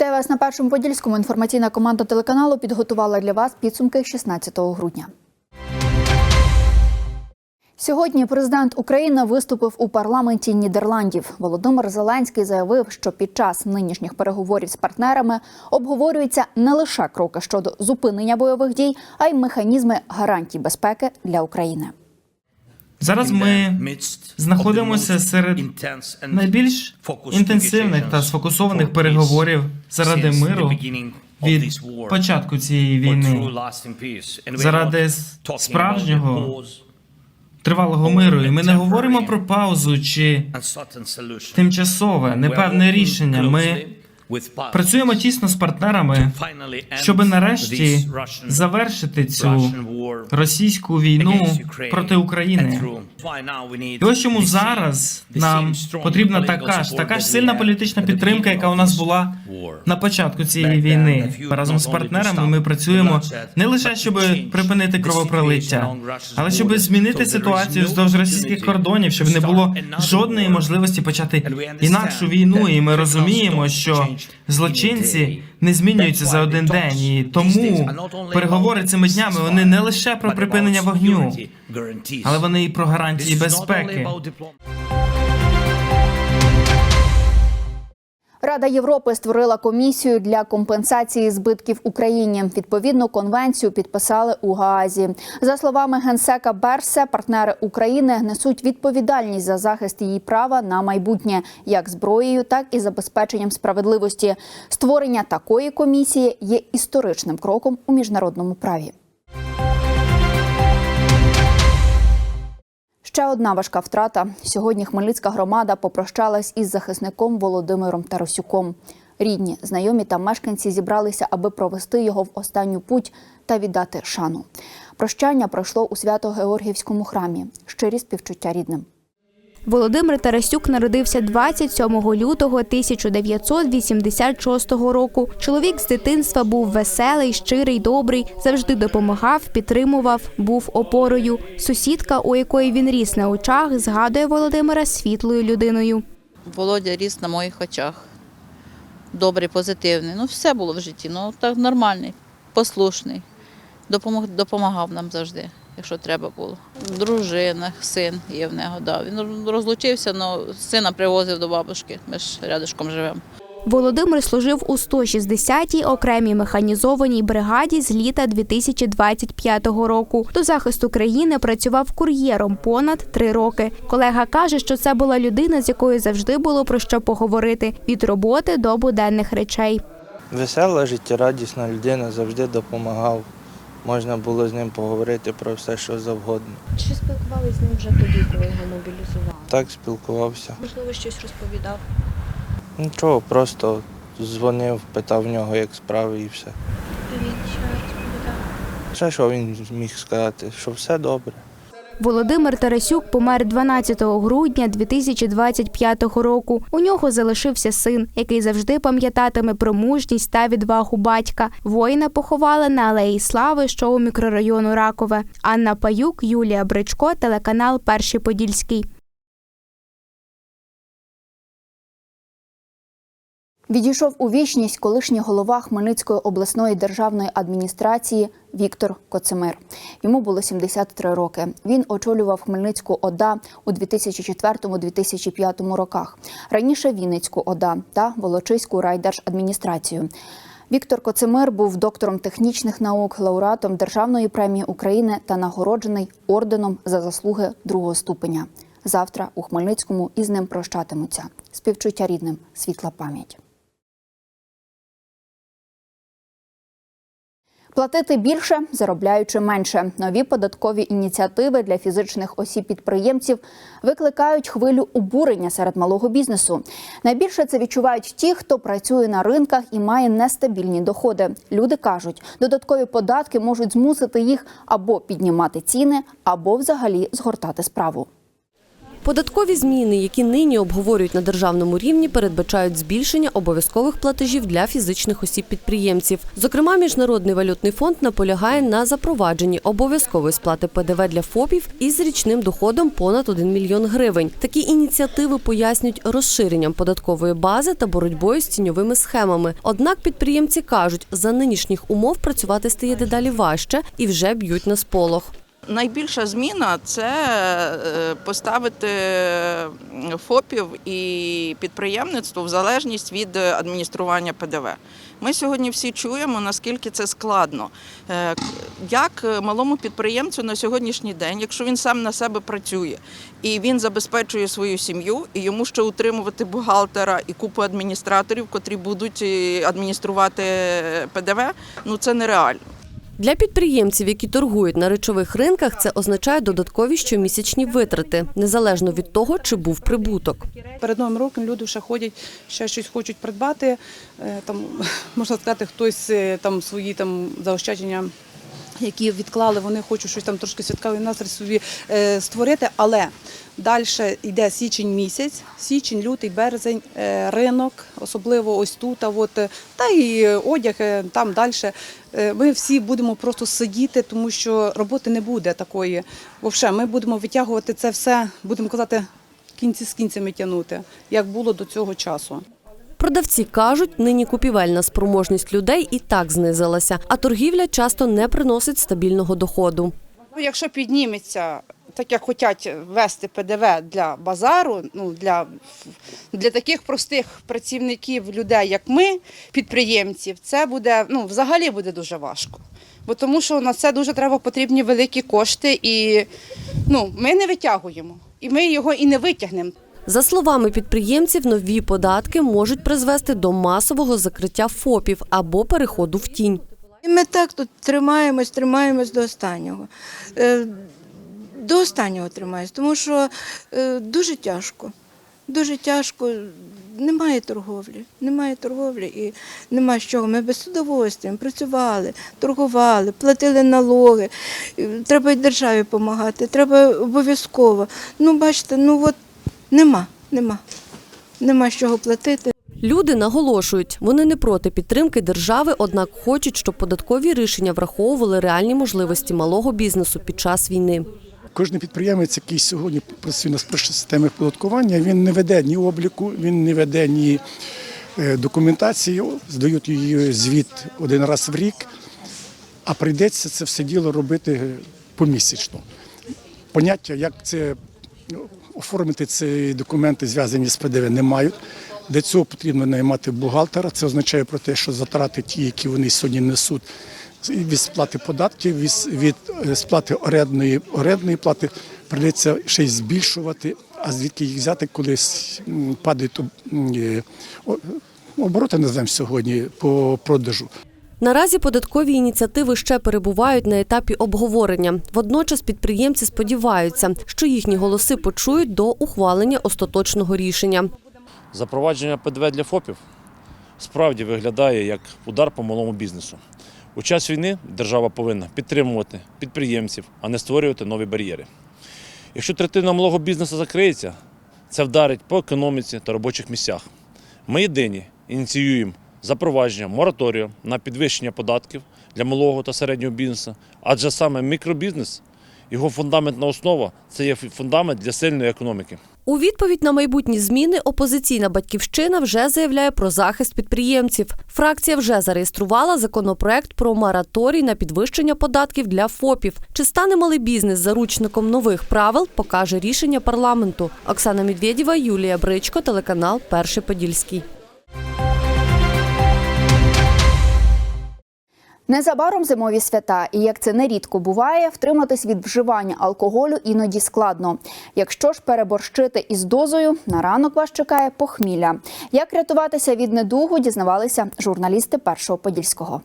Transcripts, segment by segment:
Вітаю вас на першому подільському. Інформаційна команда телеканалу підготувала для вас підсумки 16 грудня. Сьогодні президент України виступив у парламенті Нідерландів. Володимир Зеленський заявив, що під час нинішніх переговорів з партнерами обговорюються не лише кроки щодо зупинення бойових дій, а й механізми гарантій безпеки для України. Зараз ми знаходимося серед найбільш інтенсивних та сфокусованих переговорів заради миру від початку цієї війни, заради справжнього тривалого миру. І ми не говоримо про паузу чи тимчасове непевне рішення. Ми працюємо тісно з партнерами, щоб нарешті завершити цю російську війну проти України. І ось чому зараз нам потрібна така ж така ж сильна політична підтримка, яка у нас була на початку цієї війни. Разом з партнерами ми працюємо не лише щоб припинити кровопролиття, але щоб змінити ситуацію вздовж російських кордонів, щоб не було жодної можливості почати інакшу війну. І ми розуміємо, що злочинці не змінюються за один день. І тому переговори цими днями вони не лише про припинення вогню, але вони і про гарантії безпеки. Рада Європи створила комісію для компенсації збитків Україні. Відповідну конвенцію підписали у Гаазі. За словами генсека Берсе, партнери України несуть відповідальність за захист її права на майбутнє, як зброєю, так і забезпеченням справедливості. Створення такої комісії є історичним кроком у міжнародному праві. Ще одна важка втрата. Сьогодні Хмельницька громада попрощалась із захисником Володимиром Тарасюком. Рідні, знайомі та мешканці зібралися, аби провести його в останню путь та віддати шану. Прощання пройшло у Свято-Георгіївському храмі. Щирі співчуття рідним. Володимир Тарасюк народився 27 лютого 1986 року. Чоловік з дитинства був веселий, щирий, добрий, завжди допомагав, підтримував, був опорою. Сусідка, у якої він ріс на очах, згадує Володимира світлою людиною. Володя ріс на моїх очах. Добрий, позитивний. Ну, все було в житті. Ну, так нормальний, послушний. Допомагав нам завжди, якщо треба було. Дружина, син є в нього. Да. Він розлучився, але сина привозив до бабушки. Ми ж рядышком живемо. Володимир служив у 160-й окремій механізованій бригаді з літа 2025 року. До захисту країни працював кур'єром понад три роки. Колега каже, що це була людина, з якою завжди було про що поговорити від роботи до буденних речей. Весела, життєрадісна людина, завжди допомагав. Можна було з ним поговорити про все, що завгодно. Чи спілкувалися з ним вже тоді, коли його мобілізували? Так спілкувався. Можливо, щось розповідав. Нічого, просто дзвонив, питав в нього, як справи і все. Він що розповідав? Все, що він міг сказати, що все добре. Володимир Тарасюк помер 12 грудня 2025 року. У нього залишився син, який завжди пам'ятатиме про мужність та відвагу батька. Воїна поховали на алеї Слави, що у мікрорайону Ракове. Анна Паюк, Юлія Бричко, телеканал Перший Подільський. Відійшов у вічність колишній голова Хмельницької обласної державної адміністрації Віктор Коцемир. Йому було 73 роки. Він очолював Хмельницьку ОДА у 2004-2005 роках. Раніше Вінницьку ОДА та Волочиську райдержадміністрацію. Віктор Коцемир був доктором технічних наук, лауреатом Державної премії України та нагороджений орденом за заслуги другого ступеня. Завтра у Хмельницькому із ним прощатимуться. Співчуття рідним, світла пам'ять. Платити більше, заробляючи менше. Нові податкові ініціативи для фізичних осіб-підприємців викликають хвилю обурення серед малого бізнесу. Найбільше це відчувають ті, хто працює на ринках і має нестабільні доходи. Люди кажуть, додаткові податки можуть змусити їх або піднімати ціни, або взагалі згортати справу. Податкові зміни, які нині обговорюють на державному рівні, передбачають збільшення обов'язкових платежів для фізичних осіб-підприємців. Зокрема, Міжнародний валютний фонд наполягає на запровадженні обов'язкової сплати ПДВ для ФОПів із річним доходом понад 1 мільйон гривень. Такі ініціативи пояснюють розширенням податкової бази та боротьбою з тіньовими схемами. Однак підприємці кажуть, за нинішніх умов працювати стає дедалі важче і вже б'ють на сполох. Найбільша зміна це е, поставити ФОПів і підприємництво в залежність від адміністрування ПДВ. Ми сьогодні всі чуємо, наскільки це складно. Е, Як малому підприємцю на сьогоднішній день, якщо він сам на себе працює і він забезпечує свою сім'ю, і йому ще утримувати бухгалтера і купу адміністраторів, котрі будуть е, адмініструвати ПДВ, ну це нереально. Для підприємців, які торгують на речових ринках, це означає додаткові щомісячні витрати, незалежно від того, чи був прибуток. Перед новим роком люди ще ходять, ще щось хочуть придбати. Е, Там можна сказати, хтось е, там свої там заощадження. Які відклали, вони хочуть щось там трошки святковий настрій собі е, створити, але далі йде січень місяць, січень, лютий, березень, е, ринок, особливо ось тут, а от, е, та і одяг е, там далі. Е, Ми всі будемо просто сидіти, тому що роботи не буде такої. Взагалі, ми будемо витягувати це все, будемо казати, кінці з кінцями тягнути, як було до цього часу. Продавці кажуть, нині купівельна спроможність людей і так знизилася, а торгівля часто не приносить стабільного доходу. Ну, якщо підніметься, так як хочуть ввести ПДВ для базару, ну для, для таких простих працівників, людей, як ми, підприємців, це буде ну, взагалі буде дуже важко. Бо тому що на це дуже треба потрібні великі кошти, і ну, ми не витягуємо, і ми його і не витягнемо. За словами підприємців, нові податки можуть призвести до масового закриття ФОПів або переходу в тінь. Ми так тут тримаємось, тримаємось до останнього. Е, До останнього тримаємось, тому що е, дуже тяжко. Дуже тяжко. Немає торговлі. Немає торговлі і немає чого. Ми без удовольствия працювали, торгували, платили налоги. Е, Треба й державі допомагати, треба обов'язково. Ну, бачите, ну от нема, нема. Нема з чого платити. Люди наголошують, вони не проти підтримки держави, однак хочуть, щоб податкові рішення враховували реальні можливості малого бізнесу під час війни. Кожен підприємець, який сьогодні працює на системі оподаткування, він не веде ні обліку, він не веде ні е, документації, здають її звіт один раз в рік, а прийдеться це все діло робити помісячно. Поняття, як це ну, оформити ці документи, зв'язані з ПДВ, не мають. Для цього потрібно наймати бухгалтера. Це означає про те, що затрати ті, які вони сьогодні несуть від сплати податків, від, е, сплати орендної, орендної плати прийдеться ще й збільшувати. А звідки їх взяти, коли падають обороти, називаємо сьогодні, по продажу. Наразі податкові ініціативи ще перебувають на етапі обговорення. Водночас підприємці сподіваються, що їхні голоси почують до ухвалення остаточного рішення. Запровадження ПДВ для ФОПів справді виглядає як удар по малому бізнесу. У час війни держава повинна підтримувати підприємців, а не створювати нові бар'єри. Якщо третина малого бізнесу закриється, це вдарить по економіці та робочих місцях. Ми єдині ініціюємо запровадження мораторію на підвищення податків для малого та середнього бізнесу, адже саме мікробізнес, його фундаментна основа це є фундамент для сильної економіки. У відповідь на майбутні зміни опозиційна батьківщина вже заявляє про захист підприємців. Фракція вже зареєструвала законопроект про мораторій на підвищення податків для ФОПів. Чи стане малий бізнес заручником нових правил, покаже рішення парламенту. Оксана Медведєва, Юлія Бричко, телеканал Перший Подільський. Незабаром зимові свята, і як це нерідко буває, втриматись від вживання алкоголю іноді складно. Якщо ж переборщити із дозою, на ранок вас чекає похмілля. Як рятуватися від недугу, дізнавалися журналісти першого подільського.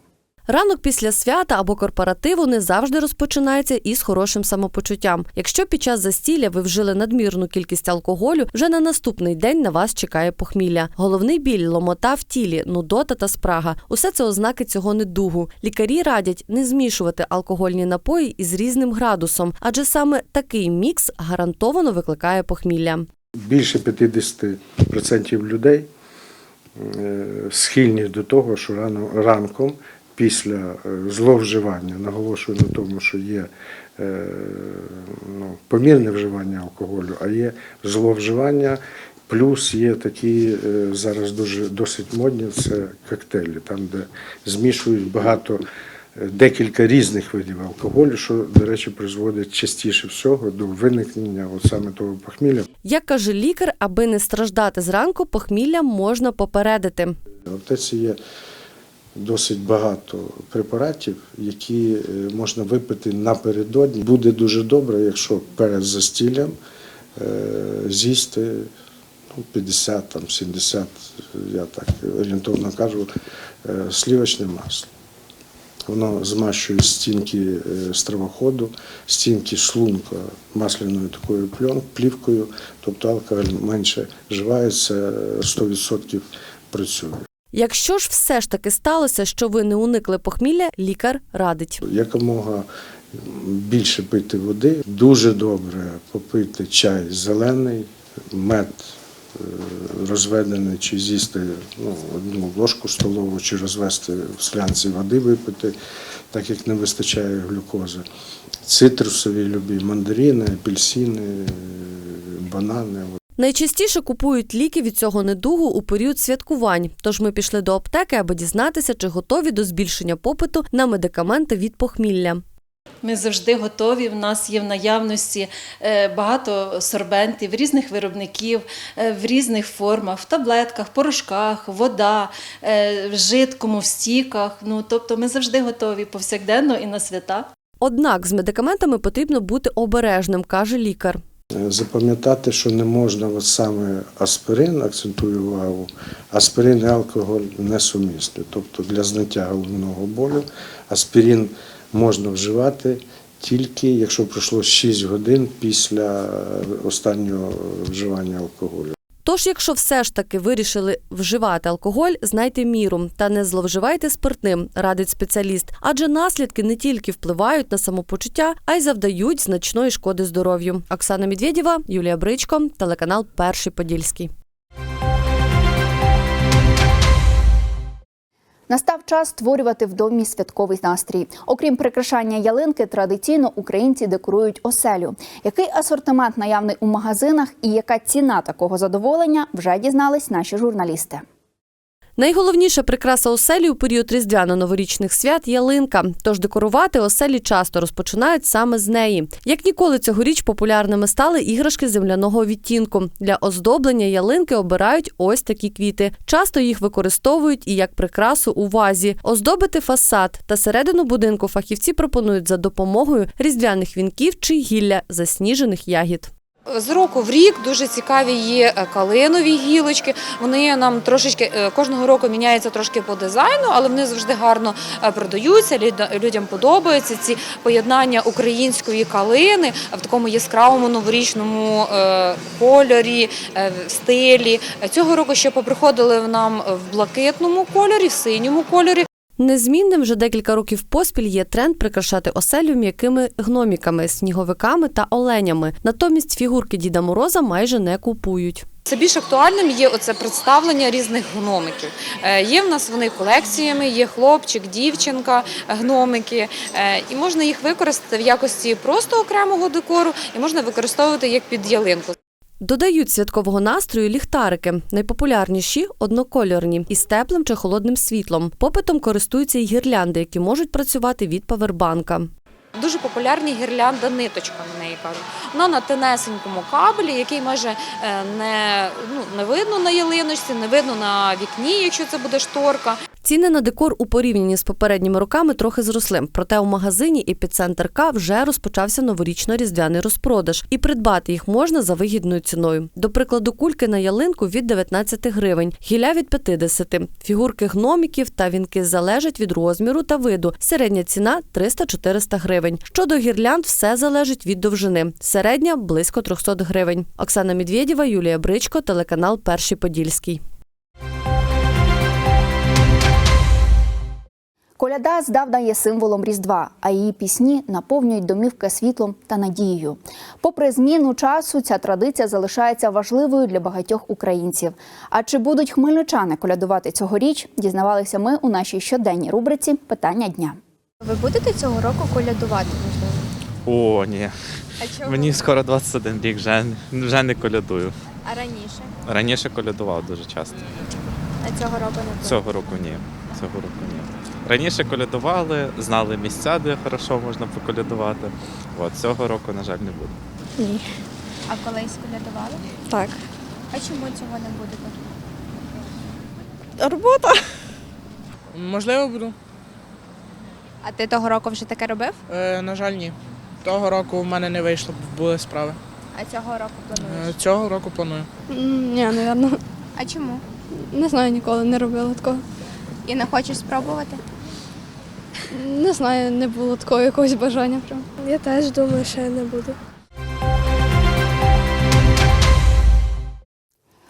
Ранок після свята або корпоративу не завжди розпочинається із хорошим самопочуттям. Якщо під час застілля ви вжили надмірну кількість алкоголю, вже на наступний день на вас чекає похмілля. Головний біль, ломота в тілі, нудота та спрага усе це ознаки цього недугу. Лікарі радять не змішувати алкогольні напої із різним градусом, адже саме такий мікс гарантовано викликає похмілля. Більше 50% людей е, схильні до того, що рано ранком після е, зловживання, наголошую на тому, що є е, ну, помірне вживання алкоголю, а є зловживання. Плюс є такі е, зараз дуже досить модні це коктейлі, там де змішують багато декілька різних видів алкоголю, що, до речі, призводить частіше всього до виникнення от саме того похмілля. Як каже лікар, аби не страждати зранку, похмілля можна попередити. В аптеці є досить багато препаратів, які е, можна випити напередодні. Буде дуже добре, якщо перед застіллям е, з'їсти ну, 50, там, 70, я так орієнтовно кажу, е, сливочне масло. Воно змащує стінки стравоходу, стінки шлунка масляною такою плівкою, тобто алкоголь менше вживається, е, 100% працює. Якщо ж все ж таки сталося, що ви не уникли похмілля, лікар радить. Якомога більше пити води, дуже добре попити чай зелений, мед е, розведений, чи з'їсти ну, одну ложку столову, чи розвести в склянці води випити, так як не вистачає глюкози. Цитрусові любі мандарини, апельсини, е, банани. Найчастіше купують ліки від цього недугу у період святкувань. Тож ми пішли до аптеки, аби дізнатися, чи готові до збільшення попиту на медикаменти від похмілля. Ми завжди готові. В нас є в наявності е, багато сорбентів різних виробників е, в різних формах, в таблетках, порошках, вода, е, в жидкому, в стіках. Ну тобто, ми завжди готові повсякденно і на свята. Однак з медикаментами потрібно бути обережним, каже лікар. Е, Запам'ятати, що не можна от саме аспирин, акцентую увагу, аспирин і алкоголь несумісні. Тобто для зняття головного болю аспирин можна вживати тільки якщо пройшло 6 годин після е, останнього вживання алкоголю. Тож, якщо все ж таки вирішили вживати алкоголь, знайте міру та не зловживайте спиртним, радить спеціаліст. Адже наслідки не тільки впливають на самопочуття, а й завдають значної шкоди здоров'ю. Оксана Медведєва, Юлія Бричко, телеканал Перший Подільський. Настав час створювати в домі святковий настрій. Окрім прикрашання ялинки, традиційно українці декорують оселю. Який асортимент наявний у магазинах і яка ціна такого задоволення, вже дізнались наші журналісти. Найголовніша прикраса оселі у період різдвяно-новорічних свят ялинка. Тож декорувати оселі часто розпочинають саме з неї. Як ніколи цьогоріч популярними стали іграшки земляного відтінку. Для оздоблення ялинки обирають ось такі квіти. Часто їх використовують і як прикрасу у вазі. Оздобити фасад та середину будинку фахівці пропонують за допомогою різдвяних вінків чи гілля засніжених ягід. З року в рік дуже цікаві є е, калинові гілочки. Вони нам трошечки е, кожного року міняються трошки по дизайну, але вони завжди гарно е, продаються. люд- Людям подобаються ці поєднання української калини в такому яскравому новорічному кольорі, стилі. Цього року ще поприходили нам в блакитному кольорі, в синьому кольорі. Незмінним вже декілька років поспіль є тренд прикрашати оселю м'якими гноміками, сніговиками та оленями. Натомість фігурки Діда Мороза майже не купують. Це більш актуальним є оце представлення різних гномиків. Е, Є в нас вони колекціями, є хлопчик, дівчинка, гномики, Е, і можна їх використати в якості просто окремого декору, і можна використовувати як під ялинку. Додають святкового настрою ліхтарики. Найпопулярніші однокольорні із теплим чи холодним світлом. Попитом користуються й гірлянди, які можуть працювати від павербанка. Дуже популярні гірлянда ниточка на неї кажуть. На тенесенькому кабелі, який може е, не, ну, не видно на ялиночці, не видно на вікні, якщо це буде шторка. Ціни на декор у порівнянні з попередніми роками трохи зросли. Проте у магазині «Епіцентр К» вже розпочався новорічно-різдвяний розпродаж, і придбати їх можна за вигідною ціною. До прикладу, кульки на ялинку від 19 гривень, гілля від 50, фігурки гноміків та вінки залежать від розміру та виду. Середня ціна 300-400 гривень. Щодо гірлянд, все залежить від довжини. Середня близько 300 гривень. Оксана Медведєва, Юлія Бричко, телеканал Перший Подільський. Коляда здавна є символом Різдва, а її пісні наповнюють домівки світлом та надією. Попри зміну часу, ця традиція залишається важливою для багатьох українців. А чи будуть хмельничани колядувати цьогоріч? Дізнавалися ми у нашій щоденній рубриці Питання дня. Ви будете цього року колядувати, можливо? О, ні. Мені скоро 21 рік, вже, вже не колядую. А раніше? Раніше колядував дуже часто. А цього року не буде? Цього року ні. Цього року ні. Раніше колядували, знали місця, де хорошо можна поколядувати. От цього року, на жаль, не буде. Ні. А колись колядували? Так. А чому цього не будете? Робота. Можливо, буду. А ти того року вже таке робив? Е, на жаль, ні. Того року в мене не вийшло, були справи. А цього року Е, плануєш? цього року планую. Ні, напевно. А чому? Не знаю, ніколи не робила такого. І не хочеш спробувати? Не знаю, не було такого якогось бажання. Прям. Я теж думаю, що я не буду.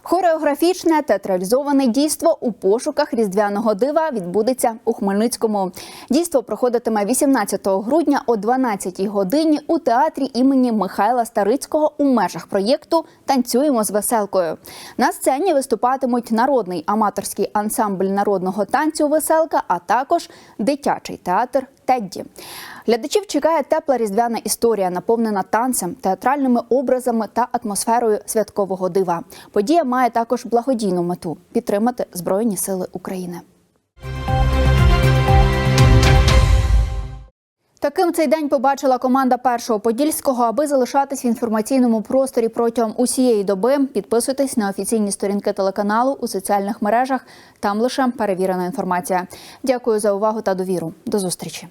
Хореографічне театралізоване дійство у пошуках різдвяного дива відбудеться у Хмельницькому. Дійство проходитиме 18 грудня о 12 годині у театрі імені Михайла Старицького у межах проєкту Танцюємо з веселкою. На сцені виступатимуть народний аматорський ансамбль народного танцю Веселка, а також дитячий театр Тедді. Глядачів чекає тепла різдвяна історія, наповнена танцем, театральними образами та атмосферою святкового дива. Подія має також благодійну мету підтримати Збройні Сили України. Таким цей день побачила команда першого подільського. Аби залишатись в інформаційному просторі протягом усієї доби. Підписуйтесь на офіційні сторінки телеканалу у соціальних мережах. Там лише перевірена інформація. Дякую за увагу та довіру. До зустрічі.